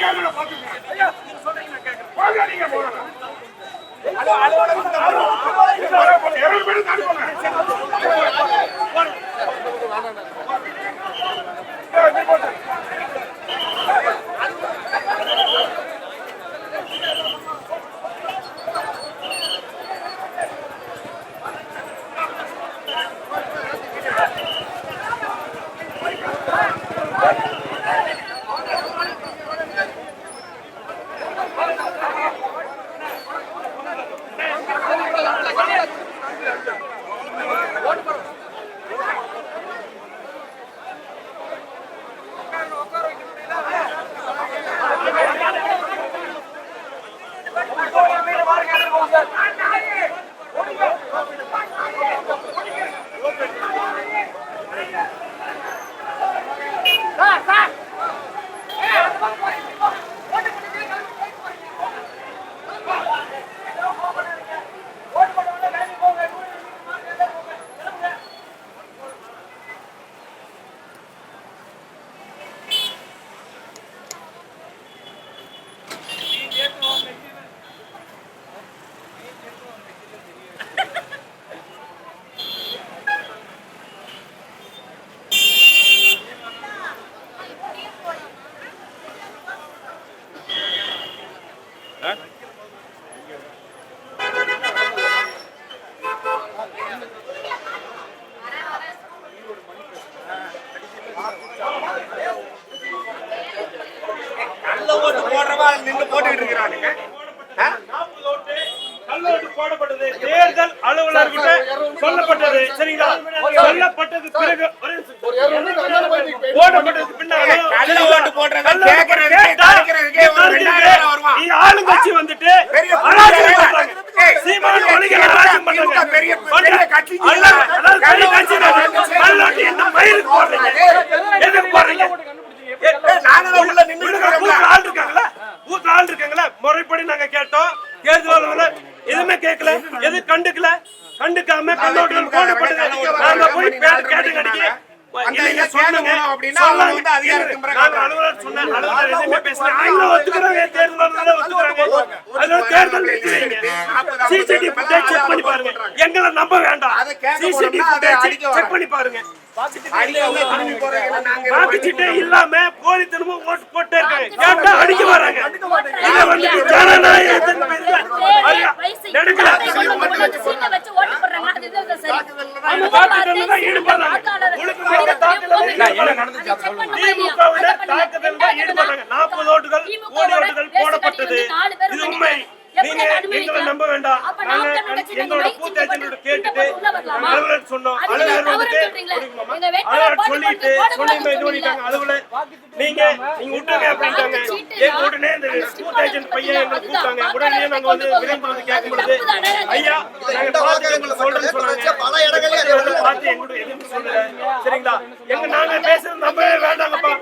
Camera பாத்துங்க. ஐயா, நீங்க சொல்றீங்க நான் கேட்கிறேன். போங்க நீங்க போங்க. இது வர போங்க. இருபது Ah, ah. பேரும் போடப்பட்டது. தேர்தல் அலுவலர்கிட்ட சொல்லப்பட்டது. சரிங்களா? சொல்லப்பட்டது பிறகு ஒரு நிமிஷம். போடப்பட்டதுக்கு பின்னால கள்ள ஓட்டு போடுறவன் கள்ள ஓட்டு கேட்கறதுக்கே, கேட்டா, தடுக்கிறதுக்கே ஒரு தடுக்கிறதுக்கு ரெண்டாயிரம் வருவான். இந்த ஆளுங்கட்சி வந்துட்டு பெரிய அராஜகம் பெரிய பண்றாங்க. ஏய், சீமான் பெரிய ஒழிக்க கட்சி அராஜகம் திமுக பண்றாங்க. பெரிய பண்ற- பெரிய கட்சிங்க. அல்ல, அதாவது பெரிய கட்சி தான். கள்ள கல்லோட்டு என்ன மயிலுக்கு போடுறீங்க எதுக்கு போடுறீங்க ஏய், நாங்க தான் உள்ள நின்னு உள்ளுக்கு இருக்கிறோம்ல. பூத்துல ஆள் இருக்காங்களா பூத்துல ஆள் இருக்காங்களா முறைப்படி நாங்க கேட்டோம் தேர்தல் அலுவலர் எதுவுமே கேட்கல எது கண்டுக்கல? கண்டுக்காம கண்ணோட்டங்கள் போடப்பட்டது நாங்க போய் பேர் கேட்டு கடிக்க எங்களை நம்ப வேண்டாம். செக் பண்ணி பாருங்க. வாக்குச்சீட்டே இல்லாம போலித்தனமும் ஓட்டு போட்டே இருக்காங்க கேட்டா அடிக்க வராங்க இத வந்துட்டு ஜனநாயகத்தின் பேர்ல ஐயா, நடக்கல தாக்குதல்ல தான் ஈடுபடுறாங்க ஒழுங்குமுறை தாக்குதல் திமுக விட தாக்குதல் தான் ஈடுபடுறாங்க நாற்பது ஓட்டுகள் கோடி ஓட்டுகள் போடப்பட்டது இது உண்மை நீங்க எங்களை நம்ப வேண்டாம் நாங்க எங்களோட பூத் ஏஜென்ட் கேட்டுட்டு அலுவலர் சொன்னோம். அலுவலர் வந்துட்டு சொல்லிட்டு சொல்லி இது பண்ணிட்டாங்க. அலுவலர் நீங்க நீங்க விட்டுருங்க அப்படின்ட்டாங்க. எங்க உடனே இந்த பூத் ஏஜென்ட் பையன் எங்களை கூப்பிட்டாங்க. உடனே நாங்க வந்து விரைந்து வந்து கேட்கும் பொழுது ஐயா நாங்க பார்த்து சொல்றேன்னு சொன்னாங்க. பல இடங்கள்ல வந்து பார்த்து எங்களோட எதுவும் சொல்லல. சரிங்களா? எங்க நாங்க பேசுறது நம்பவே வேண்டாங்கப்பா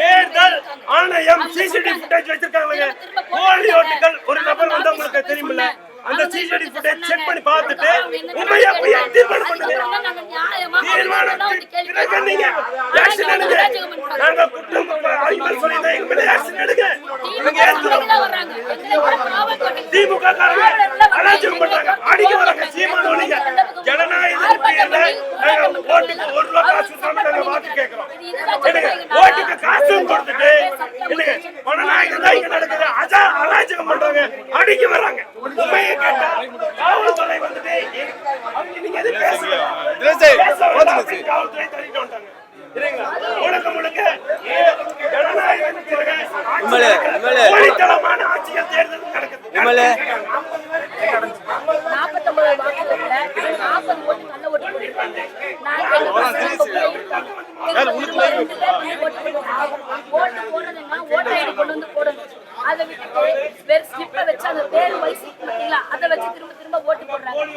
தேர்தல் ஆணையம் சிசிடிவி ஃபுட்டேஜ் வச்சிருக்காங்க போலி ஓட்டுகள் ஒரு நபர் வந்து உங்களுக்கு தெரியுமில்ல அந்த ஃபுட்டேஜ் செக் பண்ணி பார்த்துட்டு உண்மையா போய் தீர்மானம் பண்ணுங்க? பிறகு நீங்க ஆக்ஷன் எடுங்க நாங்க குற்றம் அறிமுறை சொல்லியிருந்தா எங்க மேல ஆக்ஷன் எடுங்க நீங்க. திமுக காரங்க அராஜகம் பண்றாங்க. அடிக்க வராங்க. சீமான ஒழிங்க ஜனநாயக பேர்ல நாங்க ஓட்டுக்கு ஒரு ரூபா காசு கொடுக்காம நாங்க வாக்கு கேட்கிறோம். என்னங்க ஓட்டுக்கு காசும் கொடுத்துட்டு என்னங்க ஜனநாயகம் தான் இங்க நடக்குது. அராஜகம் பண்றாங்க அடிக்க வராங்க உண்மையை கேட்டா காவல்துறை வந்துட்டு நீங்க எது பேசுங்க. காவல்துறை தள்ளிட்டு முழுக்க முழுக்க ஜனநாயகத்திற்காக ஆட்சி தேர்தல் நடக்குது விமலு. நாற்பத்தொன்பது வாக்குகள்ல நாற்பது ஓட்டு கள்ள ஓட்டு போட்டிருக்காங்க. நாங்க எங்க பசங்க போய் எங்க ஊர்ல ரெண்டு பேர் போய் ஓட்டு போட்டிருக்காங்க. ஓட்டு போடுறதுன்னா ஓட்டர் ஐடி கொண்டு வந்து போடணும். அதை விட்டுட்டு வெறும் ஸ்லிப்பை வச்சு அந்த பேர் வயசு பாத்தீங்களா அதை வச்சு திரும்ப திரும்ப ஓட்டு போடுறாங்க எங்க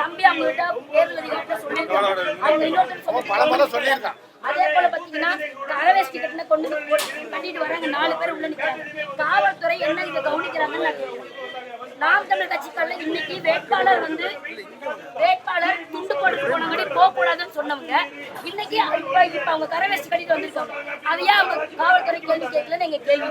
தம்பி அவங்க கிட்ட தேர்தல் அதிகாரிட்ட சொல்லியிருக்காங்க அவங்க இன்னொருத்தர் சொல்லியிருக்காங்க. அதே போல பாத்தீங்கன்னா கரவேஷ்டி கட்டின கொண்டு கட்டிட்டு வராங்க நாலு பேர் உள்ள நிக்கிறாங்க. காவல்துறை என்ன இதை கவனிக்கிறாங்கன்னு நான் கேட்கிறேன். நாம் தமிழ் கட்சிக்காரல இன்னைக்கு வேட்பாளர் வந்து வேட்பாளர் துண்டு போட்டு போனபடி போக கூடாதுன்னு சொன்னவங்க. இன்னைக்கு இப்ப இப்ப அவங்க கரவேஷ்டி கட்டிட்டு வந்திருக்காங்க. அதையே அவங்க காவல்துறை கேள்வி கேட்கலன்னு எங்க கேள்வி?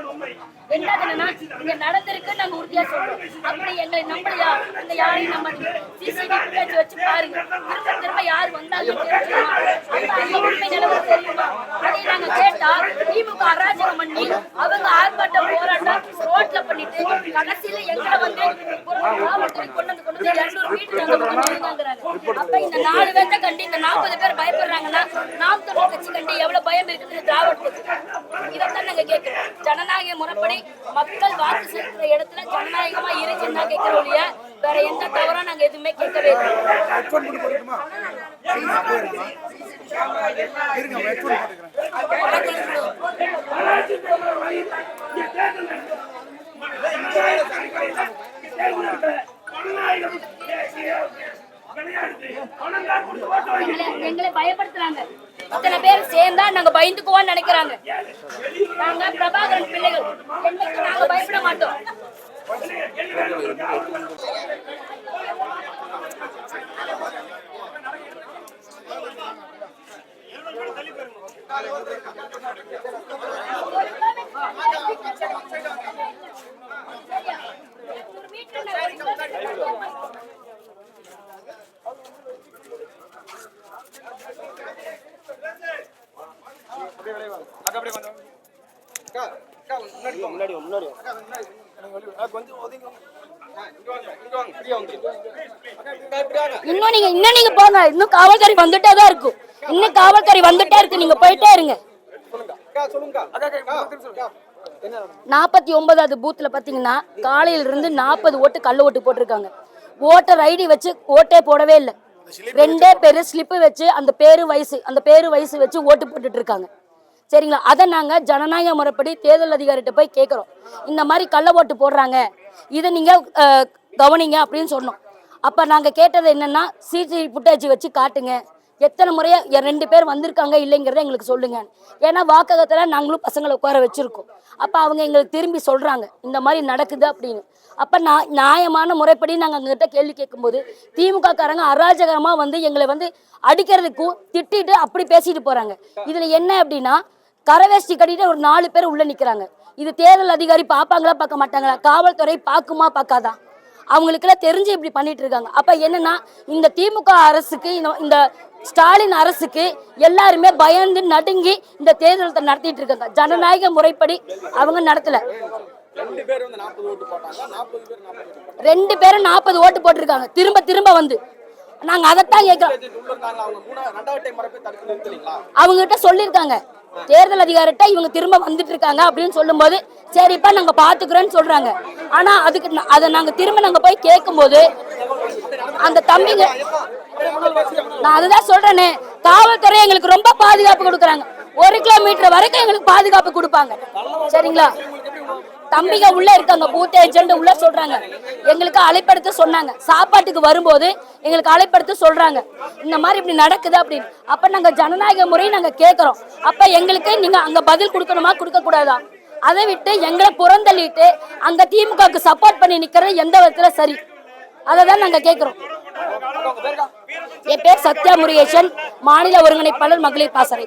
என்னதுன்னா இங்க நடந்திருக்கு நாங்க உறுதியா சொல்றோம். அப்படி எங்களை நம்பலையா? இந்த யாரையும் நம்ப சிசிடிவி ஃபுட்டேஜ் வச்சு பாருங்க. திரும்ப திரும்ப யார் வந்தாலும் தெரிஞ்சுமா உண்மை நிலவரம் தெரியுமா? அதை நாங்க கேட்டா திமுக அராஜகம் பண்ணி அவங்க ஆர்ப்பாட்டம் போராட்டம் ரோட்ல பண்ணிட்டு கடைசியில எங்களை வந்து கொண்டு வந்து கொண்டு வந்து இருநூறு மீட்டர் அங்க கொண்டு வந்து நிறுத்தாங்கறாங்க. அப்ப இந்த நாலு பேர்த்த கண்டு இந்த நாற்பது பேர் பயப்படுறாங்கன்னா நாம் தமிழ் கட்சி கண்டு எவ்வளவு பயம் இருக்குது திராவிடத்துக்கு இதைத்தான் நாங்க கேட்கிறோம் ஜனநாயக முறைப்படி மக்கள் வாக்கு செலுத்துற இடத்துல ஜனநாயகமா இருக்குன்னு தான் கேட்கிறோம் இல்லையா வேற எந்த தவறும் நாங்க எதுவுமே கேட்கவே இல்லை எங்களை- பயப்படுத்துறாங்க. இத்தனை பேர் சேர்ந்தா நாங்க பயந்துக்குவோம்னு நினைக்கிறாங்க. நாங்க பிரபாகரன் பிள்ளைகள். என்னைக்கு நாங்க பயப்பட மாட்டோம். ஒரு வீட்டுல நான் ஒரு கிலோமீட்டர் இன்னும் நீங்க இன்னும் நீங்க போங்க. இன்னும் காவல்துறை வந்துட்டே தான் இருக்கும். இன்னும் காவல்துறை வந்துட்டே இருக்கு. நீங்க போயிட்டே இருங்க. நாற்பத்தி ஒன்பதாவது பூத்துல பாத்தீங்கன்னா காலையில இருந்து நாற்பது ஓட்டு கள்ள ஓட்டு போட்டிருக்காங்க. ஓட்டர் ஐடி வச்சு ஓட்டே போடவே இல்லை. ரெண்டே பேரு ஸ்லிப்பு வச்சு அந்த பேரு வயசு அந்த பேரு வயசு வச்சு ஓட்டு போட்டுட்டு இருக்காங்க. சரிங்களா? அதை நாங்க ஜனநாயக முறைப்படி தேர்தல் அதிகாரிகிட்ட போய் கேட்குறோம் இந்த மாதிரி கள்ள ஓட்டு போடுறாங்க. இதை நீங்கள் கவனிங்க அப்படின்னு சொன்னோம். அப்போ நாங்கள் கேட்டது என்னன்னா சிசிடிவி ஃபுட்டேஜ் வச்சு காட்டுங்க. எத்தனை முறையாக ரெண்டு பேர் வந்திருக்காங்க இல்லைங்கிறத எங்களுக்கு சொல்லுங்க. ஏன்னா வாக்ககத்தில் நாங்களும் பசங்களை உட்கார வச்சுருக்கோம். அப்போ அவங்க எங்களுக்கு திரும்பி சொல்கிறாங்க இந்த மாதிரி நடக்குது அப்படின்னு. அப்போ நான் நியாயமான முறைப்படி நாங்கள் அங்கிட்ட கேள்வி கேட்கும்போது திமுக காரங்க அராஜகரமாக வந்து எங்களை வந்து அடிக்கிறதுக்கும் திட்டிட்டு அப்படி பேசிட்டு போகிறாங்க இதில் என்ன அப்படின்னா கரவேஷ்டி கட்டிட்டு ஒரு நாலு பேர் உள்ள நிக்கிறாங்க. இது தேர்தல் அதிகாரி பார்ப்பாங்களா பார்க்க மாட்டாங்களா? காவல்துறை பார்க்குமா பார்க்காதா? அவங்களுக்கெல்லாம் தெரிஞ்சு இப்படி பண்ணிட்டு இருக்காங்க. அப்ப என்னன்னா இந்த திமுக அரசுக்கு இந்த- இந்த ஸ்டாலின் அரசுக்கு எல்லாருமே பயந்து நடுங்கி இந்த தேர்தலத்தை நடத்திட்டு இருக்காங்க. ஜனநாயக முறைப்படி அவங்க நடத்தல. ரெண்டு பேரும் நாற்பது ஓட்டு போட்டிருக்காங்க. திரும்ப திரும்ப வந்து. நாங்க அதைத்தான் கேட்கிறோம் அவங்க கிட்ட சொல்லியிருக்காங்க. தேர்தல் அதிகாரிட்ட இவங்க திரும்ப வந்துட்டு இருக்காங்க அப்படின்னு சொல்லும்போது சரிப்பா நாங்க பாத்துக்கிறோம்னு சொல்றாங்க. ஆனா அதுக்கு அதை நாங்க திரும்ப நாங்க போய் கேட்கும்போது அந்த தம்பிங்க நான் அதுதான் சொல்றேனே காவல்துறை எங்களுக்கு ரொம்ப பாதுகாப்பு கொடுக்குறாங்க. ஒரு கிலோமீட்டர் வரைக்கும் எங்களுக்கு பாதுகாப்பு கொடுப்பாங்க. சரிங்களா? தம்பிங்க உள்ள இருக்காங்க பூத் ஏஜென்ட் உள்ள சொல்றாங்க. எங்களுக்கு அழைப்படுத்த சொன்னாங்க. சாப்பாட்டுக்கு வரும்போது எங்களுக்கு அழைப்படுத்த சொல்றாங்க. இந்த மாதிரி இப்படி நடக்குது அப்படின்னு. அப்ப நாங்க ஜனநாயக முறை நாங்க கேட்கறோம் அப்ப எங்களுக்கு நீங்க அங்க பதில் கொடுக்கணுமா கொடுக்க கூடாதா அதை விட்டு எங்களை புறந்தள்ளிட்டு அங்க திமுகவுக்கு சப்போர்ட் பண்ணி நிக்கிறது எந்த விதத்துல சரி? அதை தான் நாங்க கேக்குறோம். என் பேர் சத்யா முருகேசன் மாநில ஒருங்கிணைப்பாளர் மகளிர் பாசறை.